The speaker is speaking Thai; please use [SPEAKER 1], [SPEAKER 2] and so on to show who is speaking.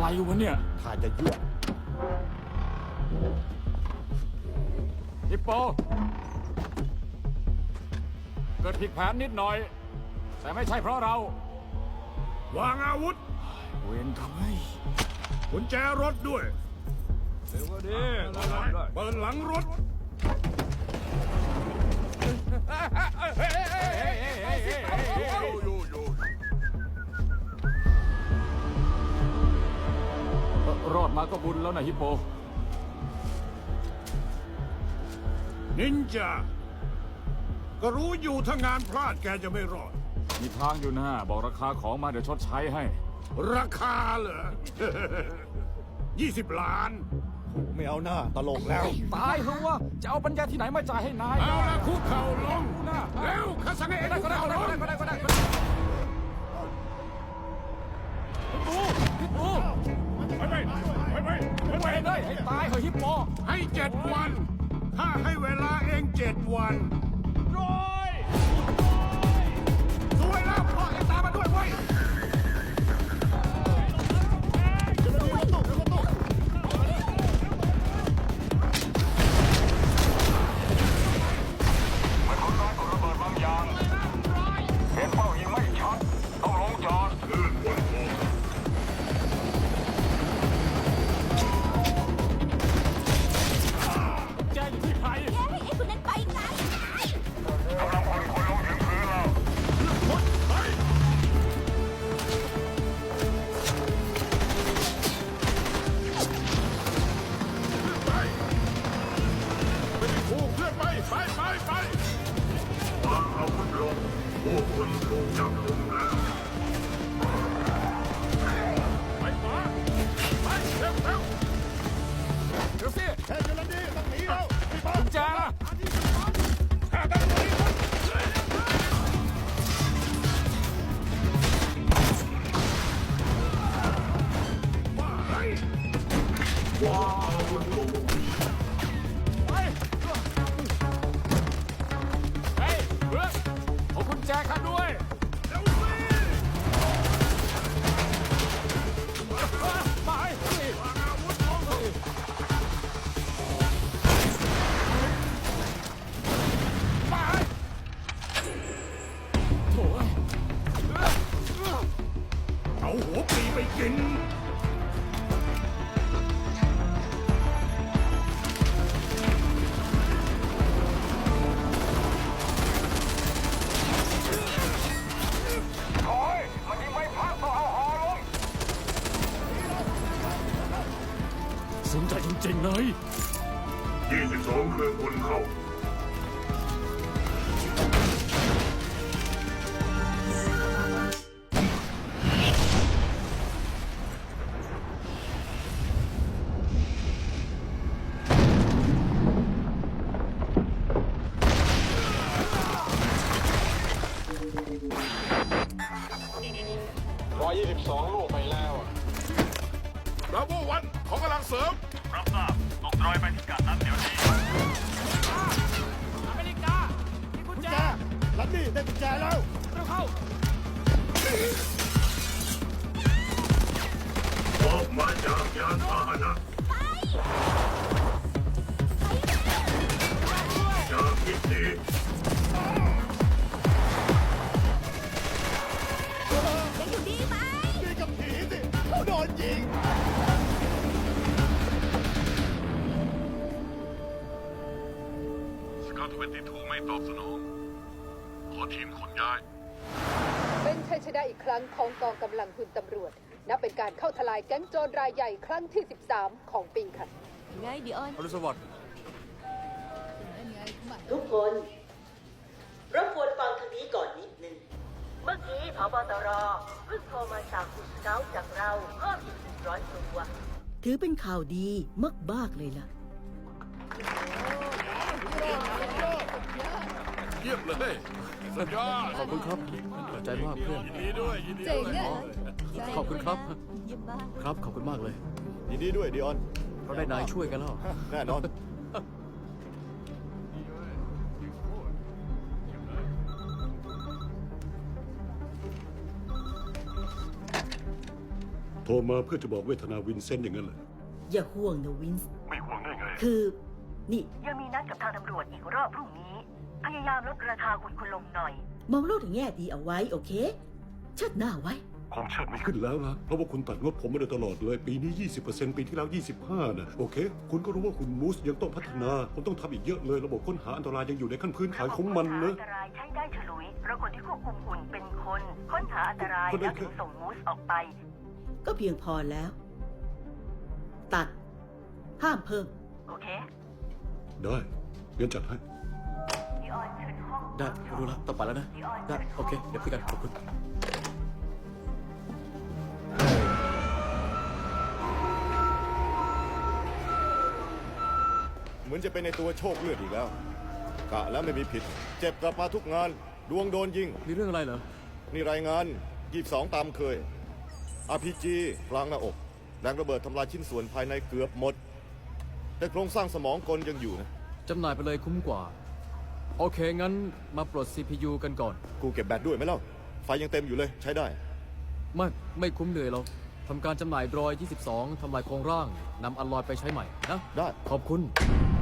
[SPEAKER 1] อะไรวะเนี่ย
[SPEAKER 2] ถ้าจะยั่ว
[SPEAKER 1] ฮิปโป เกิดผิดแผนนิดหน่อย แต่ไม่ใช่เพราะเรา
[SPEAKER 3] วางอาวุธ
[SPEAKER 1] เวนกรรมเฮ้ย
[SPEAKER 3] กุญแจรถด้วย
[SPEAKER 1] เดี๋ยวดิ
[SPEAKER 3] เปิดหลังรถ
[SPEAKER 1] รอดมาก็บุญแล้วนะฮิปโป
[SPEAKER 3] นินจา ก็รู้อยู่ถ้างานพลาดแกจะไม่รอด
[SPEAKER 1] มีทางอยู่นะบอกราคาของมาเดี๋ยวชดใช้ให้
[SPEAKER 3] ราคาเหรอ ยี่สิบล้าน
[SPEAKER 2] ไม่เอาหน้าตลกแล้ว
[SPEAKER 1] ตายเหรอวะจะเอาปัญญาที่ไหนมาจ่ายให้นาย
[SPEAKER 3] เอาละคุกเข่าลง
[SPEAKER 1] นะ
[SPEAKER 3] แล้วข้าสั่งให้เอ็ง
[SPEAKER 1] ได้
[SPEAKER 3] คุ
[SPEAKER 1] ก็
[SPEAKER 3] ก
[SPEAKER 1] ได้
[SPEAKER 3] เข่า
[SPEAKER 1] ก็
[SPEAKER 3] ล
[SPEAKER 1] ได้
[SPEAKER 3] ง
[SPEAKER 1] ก็ได้ก็ได้ ไป
[SPEAKER 3] ไปไป
[SPEAKER 1] เลยให้ตายเหอะฮิปโป
[SPEAKER 3] ให้เจ็ดวัน ถ้าให้เวลาเองเจ็ดวัน ลง
[SPEAKER 4] พว
[SPEAKER 3] ก
[SPEAKER 4] คุณถูกจับกุมแล้ว
[SPEAKER 3] ไปขวาไปเร็วเร็ว
[SPEAKER 1] เดี๋ยวสิ
[SPEAKER 2] แค่จะลันดีต้องหนีแล้วพี่ป๊อ
[SPEAKER 1] กุญแจล่ะ
[SPEAKER 3] ข้าต้องหนีก่อนว้า
[SPEAKER 1] เอา
[SPEAKER 3] หัวปลีไปกิน
[SPEAKER 4] ถอยมันยิงไม่พักต้องเอาหอลง
[SPEAKER 1] สนใจจริงๆเลย
[SPEAKER 4] 22เครื่องคนเข้า 122 ลูกไปแล้ว
[SPEAKER 3] บราโววันของกำลังเสริม
[SPEAKER 4] รับทราบตกรอยไปที่กัดนั้นเดี๋ยวนี้
[SPEAKER 1] อเมริกามีกุญแจ
[SPEAKER 2] แกลันดีได้กุญแจแล้ว
[SPEAKER 1] เร็วเข้า
[SPEAKER 2] เว
[SPEAKER 4] นตี้ทูไม่ตอบสนอง ขอทีมขนย้าย
[SPEAKER 5] เป็นชัยชนะอีกครั้งของกองกำลังทุนตำรวจ นับเป็นการเข้าทลายแก๊งโจรรายใหญ่ครั้งที่ 13 ของปีค่ะ
[SPEAKER 6] ไงดิออน
[SPEAKER 1] อรุณสวัสดิ์
[SPEAKER 7] ทุกคนรบกวนฟังทางนี้ก่อนนิดนึง เมื่อกี้พบตรเพิ่งโทรมาสั่งคุณสเกาจากเราเพิ่มอีกร้อยตัว
[SPEAKER 8] ถือเป็นข่าวดีมากๆเลยล่ะ
[SPEAKER 3] เยี่ยมเลยสุดยอด
[SPEAKER 9] ขอบคุณครับขอบใจมากเพื่อน
[SPEAKER 3] ยินดีด้วยยินดีด้วย
[SPEAKER 9] ขอบคุณครับ
[SPEAKER 6] เยี่ยมมาก
[SPEAKER 9] ครับขอบคุณมากเลย
[SPEAKER 2] ยินดีด้วยดิออน
[SPEAKER 9] เราได้นายช่วยกันแล้ว
[SPEAKER 2] แน่นอน
[SPEAKER 3] ท
[SPEAKER 10] รมาเพื่อจะบอกเวทนาวินเซนต์อย่างนั้นเหรอ
[SPEAKER 8] อย่าห่วงนะวินส์
[SPEAKER 11] ไม่ห่วงได้ไง
[SPEAKER 8] คือ นี่
[SPEAKER 7] ยังมีนัดกับทางตำรวจอีกรอบพรุ่งนี้ พยายามลดราคาคุณคุณลงหน่อย
[SPEAKER 8] มองโลกในแง่ดีเอาไว้โอเค เชิดหน้าไว้
[SPEAKER 11] ผมเชิดไม่
[SPEAKER 10] ขึ้นแล้วนะเพราะว่าคุณตัดงบผมมาโดยตลอดเลย ปีนี้ 20%ปีที่แล้ว 25นะโอเค คุณก็รู้ว่าคุณมูสยังต้องพัฒนา ผมต้องทำอีกเยอะเลย ระบบค้นหาอันตรายยังอยู่ในขั้นพื้นฐานของมัน
[SPEAKER 7] ค้
[SPEAKER 10] นะ
[SPEAKER 7] หาอันตรายใช้ได้ฉลุยเพราะคนที่ควบคุมหุ่นเป็นคน ค้นหาอันตราย
[SPEAKER 10] คนนั้
[SPEAKER 7] แล้ว
[SPEAKER 10] นคื
[SPEAKER 7] ถึ
[SPEAKER 10] อ
[SPEAKER 7] งส่งมูสออกไป
[SPEAKER 8] ก็เพียงพอแล้ว ตัด ห้ามเพิ่ม
[SPEAKER 7] โอเค
[SPEAKER 10] ได้งั้นจัดให้
[SPEAKER 9] ได้รู้แล้วต้องไปแล้วนะ ได้ โอเค เดี๋ยวคุยกันขอบคุณ
[SPEAKER 2] เหมือนจะเป็นในตัวโชคเลือดอีกแล้ว กะแล้วไม่มีผิด เจ็บกลับมาทุกงาน ดวงโดนยิง
[SPEAKER 9] มีเรื่องอะไรเหรอ
[SPEAKER 2] นี่รายงาน 22 ตามเคย RPG กลางหน้าอก แรงระเบิดทำลายชิ้นส่วนภายในเกือบหมด แต่โครงสร้างสมองกลยังอยู่นะ
[SPEAKER 9] จำหน่ายไปเลยคุ้มกว่า โอเค งั้นมาปลด CPU กันก่อน
[SPEAKER 2] กูเก็บแบตด้วยไหมเล่า ไฟยังเต็มอยู่เลยใช้ได้
[SPEAKER 9] ไม่ ไม่คุ้มเหนื่อยหรอกทำการจำหน่ายดรอย 22 ทำลายโครงร่างนำอัลลอยไปใช้ใหม่นะ
[SPEAKER 2] ได้
[SPEAKER 9] ขอบคุณ
[SPEAKER 2] ไ